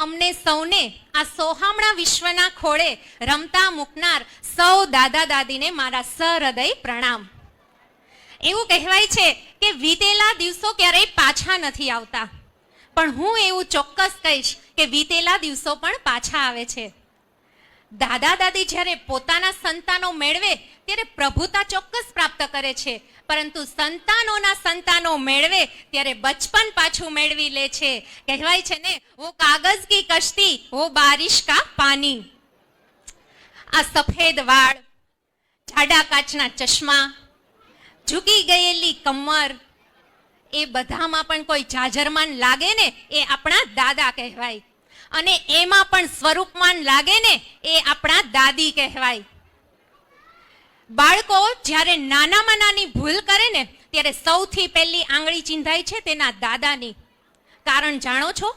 અમને સૌને આ સોહામણા વિશ્વના ખોળે રમતા મૂકનાર સૌ દાદા દાદીને મારા સહૃદય પ્રણામ. એવું કહેવાય છે કે વીતેલા દિવસો ક્યારેય પાછા નથી આવતા. પણ હું એવું ચોક્કસ કહીશ કે વીતેલા દિવસો પણ પાછા આવે છે. દાદા દાદી જ્યારે પોતાના સંતાનો મેળવે ત્યારે પ્રભુતા ચોક્કસ પ્રાપ્ત કરે છે. પરંતુ સંતાનોના સંતાનો મેળવે ત્યારે બચપન પાછું મેળવી લે છે. કહેવાય છે ને વો કાગજ કી કશ્તી વો બારિશ કા પાની. આ સફેદ વાળ, જાડા કાચના ચશ્મા, ઝૂકી ગયેલી કમર, એ બધામાં પણ કોઈ જાજરમાન લાગે ને, એ આપણા દાદા કહેવાય. અને એમાં પણ સ્વરૂપમાન લાગે ને, એ આપણા દાદી કહેવાય. બાળકો, જ્યારે નાનામાં નાની ભૂલ કરે ને, ત્યારે સૌથી પહેલી આંગળી ચિંધાય છે તેના દાદાની. કારણ જાણો છો?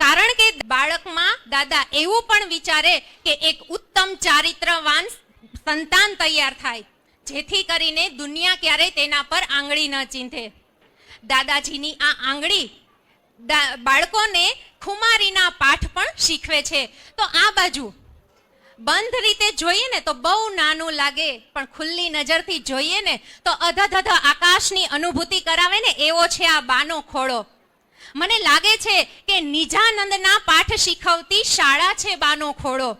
કારણ કે બાળકમાં દાદા એવું પણ વિચારે કે એક ઉત્તમ ચારિત્રવાન સંતાન તૈયાર થાય, જેથી કરીને દુનિયા ક્યારેય તેના પર આંગળી ન ચીંધે. દાદાજીની આ આંગળી બાળકોને ખુમારીના પાઠ પણ શીખવે છે. તો આ બાજુ બંધ રીતે જોઈએ ને તો બહુ નાનું લાગે, પણ ખુલ્લી નજરથી જોઈએ ને તો અધધધ આકાશની અનુભૂતિ કરાવે ને, એવો છે આ બાનો ખોળો. મને લાગે છે કે નિજાનંદના પાઠ શીખવતી શાળા છે બાનો ખોળો.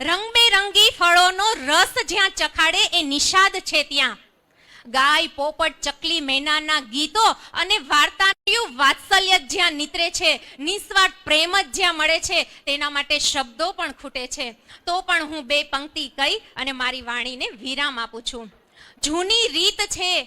રંગબેરંગી ફળોનો રસ જ્યાં ચખાડે એ નિષાદ છે ત્યાં. ગાય, પોપટ, ચકલી, મેનાના ગીતો અને વાર્તાનું વાત્સલ્ય જ્યાં નીતરે છે, નિસ્વાર્થ પ્રેમ જ જ્યાં મળે છે, તેના માટે શબ્દો પણ ખૂટે છે. તો પણ હું બે પંક્તિ કહી અને મારી વાણીને વિરામ આપું છું. જૂની રીત છે,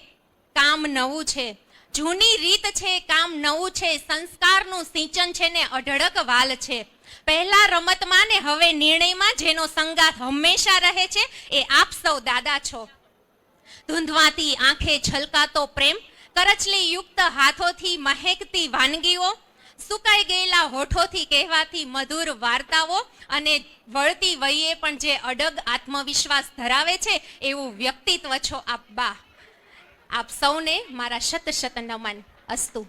કામ નવું છે. જૂની રીત છે, કામ નવું છે, સંસ્કારનું સિંચન છે ને અઢળક વાલ છે. પહેલા રમતમાં ને હવે નિર્ણયમાં જેનો સંગાથ હંમેશા રહે છે, એ આપ સૌ દાદા છો. ધૂંધવાતી આંખે છલકાતો પ્રેમ, કરચલી યુક્ત હાથોથી મહેકતી વાનગીઓ, સુકાઈ ગયેલા હોઠોથી કહેવાતી મધુર વાર્તાઓ અને વળતી વયે પણ જે અડગ આત્મવિશ્વાસ ધરાવે છે એવું વ્યક્તિત્વ છો આપ બા. આપ સૌને મારા શત શત નમન અસ્તુ.